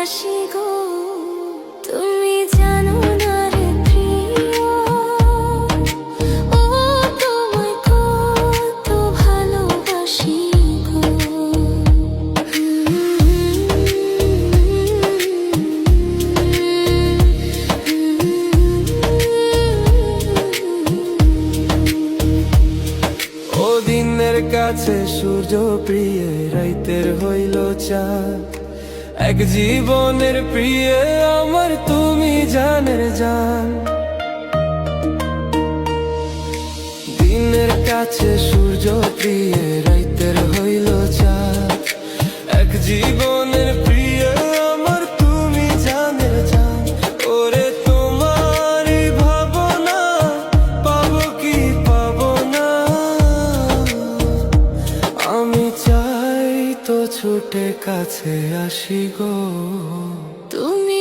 আসি গো। তুমি জানো না রে প্রিয়। ও তোমায় কত ভালোবাসি গো। ও দিনের কাছে সূর্য প্রিয়, রাইতের হইল চাঁদ। এক জীবনের প্রিয় আমার তুমি জানের জান। দিনের কাছে সূর্য প্রিয় ছোটে কাছে আসি গো। তুমি